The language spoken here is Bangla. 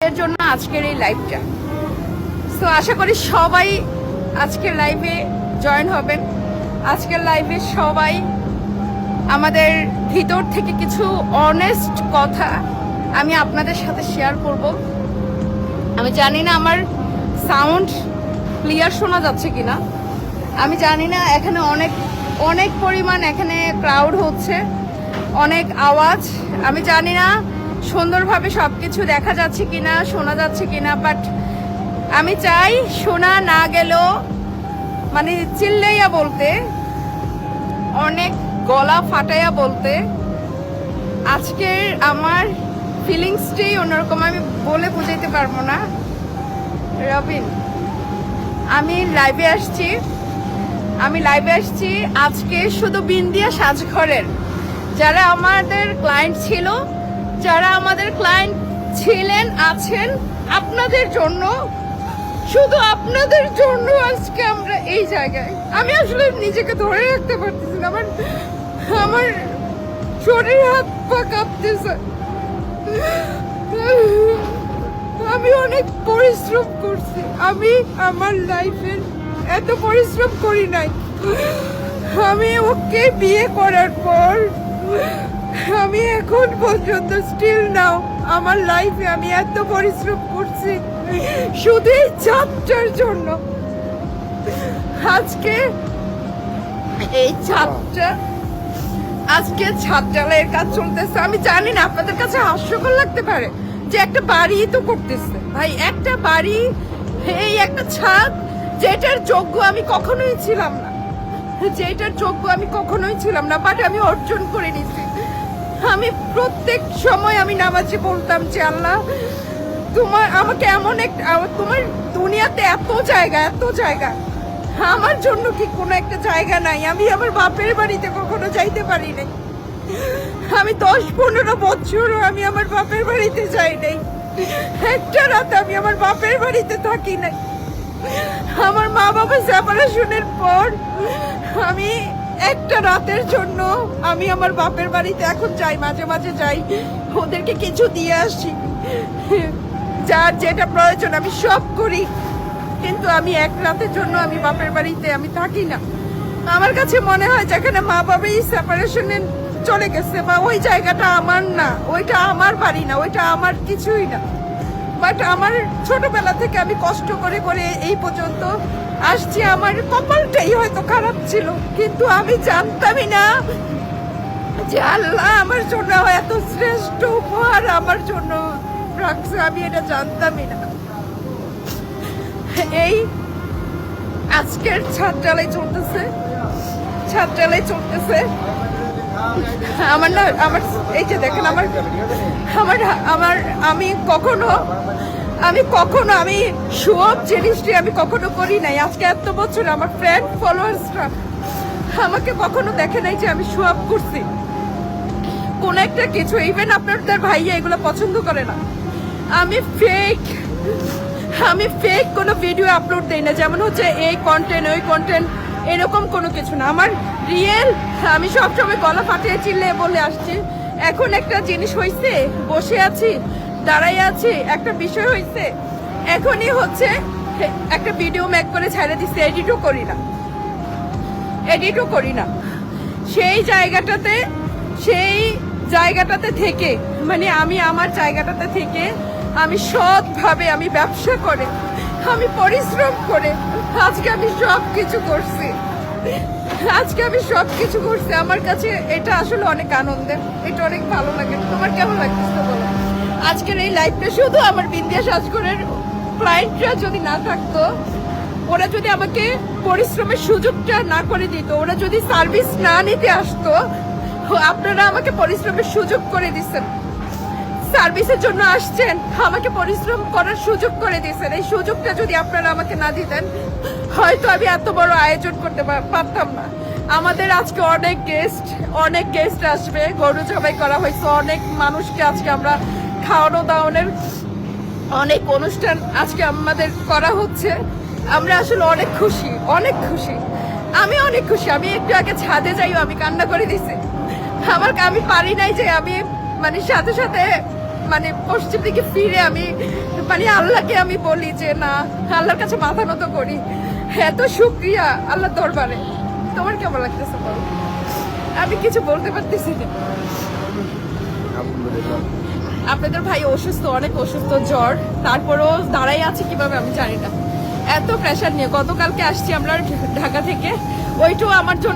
এর জন্য আজকের এই লাইভটা তো আশা করি সবাই আজকের লাইভে জয়েন হবেন। আজকের লাইভে সবাই আমাদের ভিতর থেকে কিছু অনেস্ট কথা আমি আপনাদের সাথে শেয়ার করব। আমি জানি না আমার সাউন্ড ক্লিয়ার শোনা যাচ্ছে কিনা। আমি জানি না এখানে অনেক অনেক পরিমাণ এখানে ক্রাউড হচ্ছে, অনেক আওয়াজ। আমি জানি না সুন্দরভাবে সব কিছু দেখা যাচ্ছে কিনা, শোনা যাচ্ছে কিনা বাট আমি চাই শোনা না গেলেও মানে চিল্লাইয়া বলতে, অনেক গলা ফাটাইয়া বলতে, আজকের আমার ফিলিংসটাই অন্যরকম, আমি বলে বুঝাইতে পারব না। রবিন, আমি লাইভে আসছি। আমি লাইভে আসছি আজকে শুধু বিন্দিয়া সাজঘরের। যারা আমাদের ক্লায়েন্ট ছিল যারা আমাদের ক্লায়েন্ট ছিলেন, আছেন, আপনাদের জন্য, শুধু আপনাদের জন্য আজকে আমরা এই জায়গায়। আমি আসলে নিজেকে ধরে রাখতে পারতেছি না আমার আমার শরীর হাত পা কাঁপতেছে। আমি অনেক পরিশ্রম করছি। আমি আমার লাইফের এত পরিশ্রম করি নাই। আমি ওকে বিয়ে করার পর আমি এখন পর্যন্ত স্টিল নাও আমার লাইফে আমি এত পরিশ্রম করছি। শুধু এই চাপটার জন্য। আজকে এই চাপটা, আজকে ছাদ কাজ চলতেছে। আমি জানি না, আপনাদের কাছে হাস্যকর লাগতে পারে যে একটা বাড়ি তো করতেছে। ভাই, একটা বাড়ি, এই একটা ছাদ, যেটার যোগ্য আমি কখনোই ছিলাম না। যেটার যোগ্য আমি কখনোই ছিলাম না বাট আমি অর্জন করে নিছি। আমি প্রত্যেক সময় আমি নামাজে বলতাম যে আল্লাহ, তোমার আমাকে এমন একটা তোমার দুনিয়াতে এত জায়গা এত জায়গা। আমার জন্য কি কোনো একটা জায়গা নাই? আমি আমার বাপের বাড়িতে কখনো যাইতে পারি নাই। আমি দশ পনেরো বছরও আমি আমার বাপের বাড়িতে যাই নাই। একটা রাত আমি আমার বাপের বাড়িতে থাকি নাই। আমার মা বাবা সেপারেশনের পর আমি একটা রাতের জন্য আমি আমার বাপের বাড়িতে এখন যাই, মাঝে মাঝে যাই। ওদেরকে কিছু দিয়ে আসি। যার যেটা প্রয়োজন আমি সব করি। কিন্তু আমি এক রাতের জন্য আমি বাপের বাড়িতে আমি থাকি না। আমার কাছে মনে হয় যেখানে মা বাবাই সেপারেশনে চলে গেছে বা ওই জায়গাটা আমার না, ওইটা আমার বাড়ি না, ওইটা আমার কিছুই না। বাট আমার ছোটবেলা থেকে আমি কষ্ট করে করে এই পর্যন্ত আসছি। আমার কপালটাই হয়তো খারাপ ছিল, কিন্তু আমি জানতামই না যে আল্লাহ আমার জন্য এত শ্রেষ্ঠ উপহার আমার জন্য রাখছে, আমি এটা জানতামই না। এই আজকের ছাদ ছাত্রালয় চলতেছে ছাদ ছাত্রালয় চলতেছে। আমার না, আমার, এই যে দেখেন আমার আমার আমার, আমি কখনো আমি কখনো, আমি সব জিনিসটি আমি কখনো করি নাই। আজকে এত বছর আমার ফ্রেন্ড ফলোয়ার্সরা আমাকে কখনো দেখে নাই যে আমি সোয়াব করছি। কোন একটা কিছু ইভেন আপনাদের ভাইয়া এগুলো পছন্দ করে না। আমি ফেক আমি ফেক কোনো ভিডিও আপলোড দিই না। যেমন হচ্ছে এই কন্টেন্ট ওই কন্টেন্ট এরকম কোনো কিছু না। আমার রিয়েল, আমি সবসময় গলা ফাটিয়ে চিল্লে বলে আসছি। এখন একটা জিনিস হয়েছে বসে আছি দাঁড়াই আছি, একটা বিষয় হয়েছে এখনই হচ্ছে, একটা ভিডিও মেক করে ছেড়ে দিচ্ছে এডিটও করি না। এডিটও করি না। সেই জায়গাটাতে সেই জায়গাটাতে থেকে মানে আমি আমার জায়গাটাতে থেকে আমি সৎভাবে আমি ব্যবসা করে আমি পরিশ্রম করে আজকে আমি সব কিছু করছি। আজকে আমি সব কিছু করছি। আমার কাছে এটা আসলে অনেক আনন্দের। এটা অনেক ভালো লাগে। তোমার কেমন লাগতেছে বলো? আজকের এই লাইফটা শুধু আমার বিন্দিয়া সাজগরের ক্লায়েন্টরা যদি না থাকতো, ওরা যদি আমাকে পরিশ্রমের সুযোগটা না করে দিত, ওরা যদি সার্ভিস না নিতে আসতো, আপনারা আমাকে পরিশ্রমের সুযোগ করে দিচ্ছেন। সার্ভিসের জন্য আসছেন। আমাকে পরিশ্রম করার সুযোগ করে দিয়েছেন। এই সুযোগটা যদি আপনারা আমাকে না দিতেন, হয়তো আমি এত বড় আয়োজন করতে পারতাম না। আমাদের আজকে অনেক গেস্ট অনেক গেস্ট আসবে। গরু জবাই করা হয়েছে। অনেক মানুষকে আজকে আমরা খাওয়ানো দাওয়ানোর অনেক অনুষ্ঠান আজকে আমাদের করা হচ্ছে। আমরা আসলে অনেক খুশি অনেক খুশি। আমি অনেক খুশি। আমি একটু আগে ছাদে যাইও, আমি কান্না করে দিছি। আমার আমি পারি নাই যে আমি মানে সাথে সাথে মানে পশ্চিম দিকে ফিরে আমি মানে আল্লাহকে আমি বলি যে না আল্লাহর কাছে মাথা নত করি। এত শুক্রিয়া আল্লাহ দরবারে। তোমার কেমন লাগতেছে বলো? আমি কিছু বলতে পারতেছি না। আপনাদের ভাই অসুস্থ অনেক অসুস্থ জ্বর তারপরেও দাঁড়াই আছে কীভাবে আমি জানি না। এত প্রেশার নিয়ে গতকালকে আসছি আমরা ঢাকা থেকে ওইটাও আমার জন্য